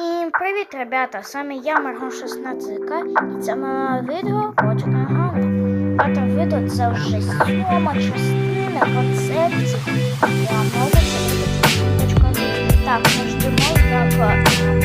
І привіт, ребята! Саме я Маргон 16 к і це моє відео Ганна. П'яте відео це вже сьома частина концепції. Я можу це Так, ми ждемо так.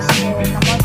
site,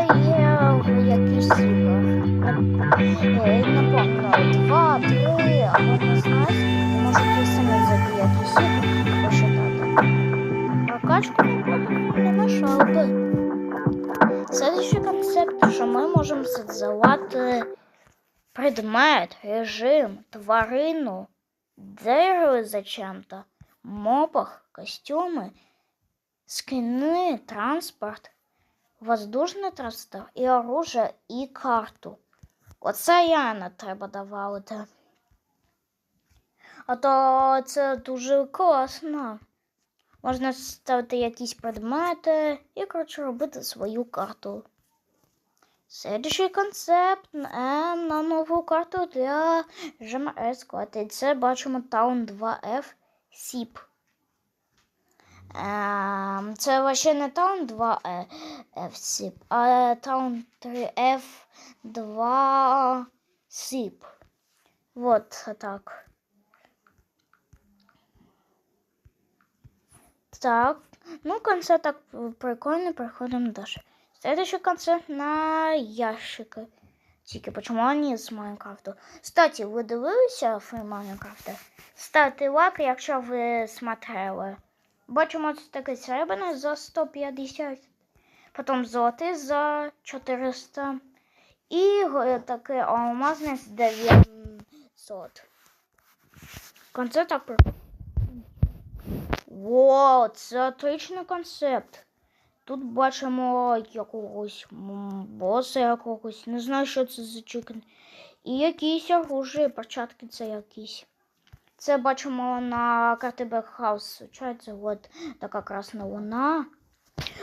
є якісь пам'ятаю, два, три, або не знаю. Можете самі зайти якісь би. Следующий концепт, що ми можемо создавати предмет, режим, тварину, дерево зачем-то, мопах, костюми, скини, транспорт, воздушний транспорт і оружие, і карту. Оце не треба давати. А то це дуже класно. Можна ставити якісь предмети і, коротше, робити свою карту. Следующий концепт е, на нову карту для ЖМС це бачимо Town 2F SIP. Ем, Це вообще не Town 2F SIP, а Town 3F 2 SIP. Вот так. Так, ну концерт так прикольно, переходим дальше. Следующий концерт на ящики. Тільки почему они з Майнкрафту. Кстати, ви дивилися фільм Майнкрафта? Ставте лайк, якщо ви смотрели. Бачимо це таке серебряне за 150, потім золотий за 400 і е, таке алмазне з 900. Концерт так. Вау, це отличний концепт. Тут бачимо якогось боса якогось. Не знаю, що це за чикен. І якісь оружие, перчатки це якісь. Це бачимо на карті Бекхаус. Це от така красна луна.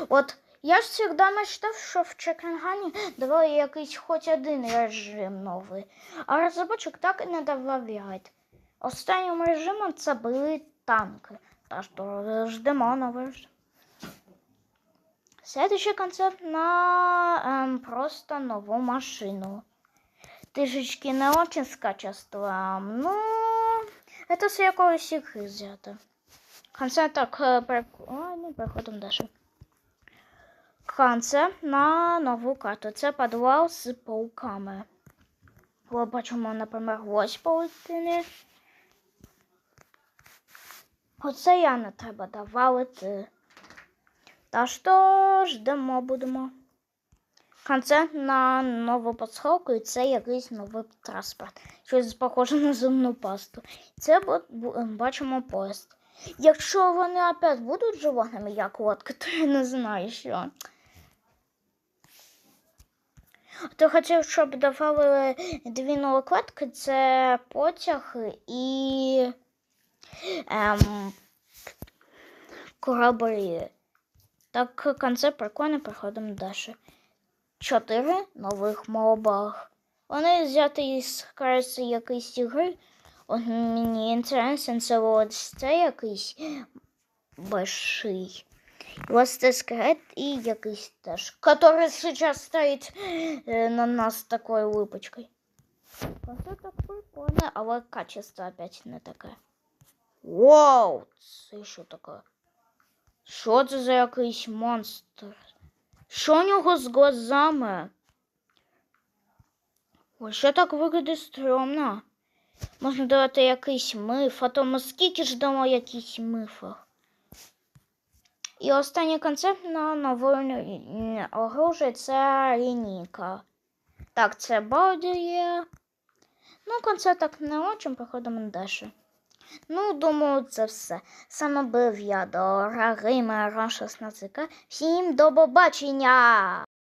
От я ж завжди мечтав, що в Чекенгані давали якийсь хоч один режим новий. А розробочок так і не додають. Останнім режимом це були танки. Та що ждемо новий режим. Следующий концепт на ем, просто нову машину. Трішечки не очень з качеством. Ну, это з якоїсь ігри взято. Концепт так е, прикольно, переходимо далі. Концепт на нову карту. Це підвал з пауками. Ми бачимо, наприклад, ось паутини. Оце я не треба давалити. Та що ждемо будемо. Концерт на нову пасхалку і це якийсь новий транспорт. Щось похоже на зубну пасту. Це бу- бачимо поїзд. Якщо вони опять будуть животними, як лодка, то я не знаю що. То хотів, щоб давали дві нові кладки, це потяг і ем, кораблі. Так, концепт прикольний, переходимо далі. Чотири нових мобах. Вони взяті із кажеться, якоїсь ігри. От мені інтересно, це це якийсь больший. І ось це скелет і якийсь теж, который сейчас стоїть е, на нас такою липочкою. Концепт так прикольний, але качество опять не таке. Вау! Це що таке? Що це за якийсь монстр? Що у нього з глазами? Ой, що так виглядає стрьомно? Можна дати якийсь миф, а то ми скільки ж дамо якийсь мифах. І останній концепт на новому оружі це лінійка. Так, це Балдія. Ну, концепт так не очень, проходимо далі. Ну, думаю, це все. Саме був я до Геймера 16К. Всім до побачення!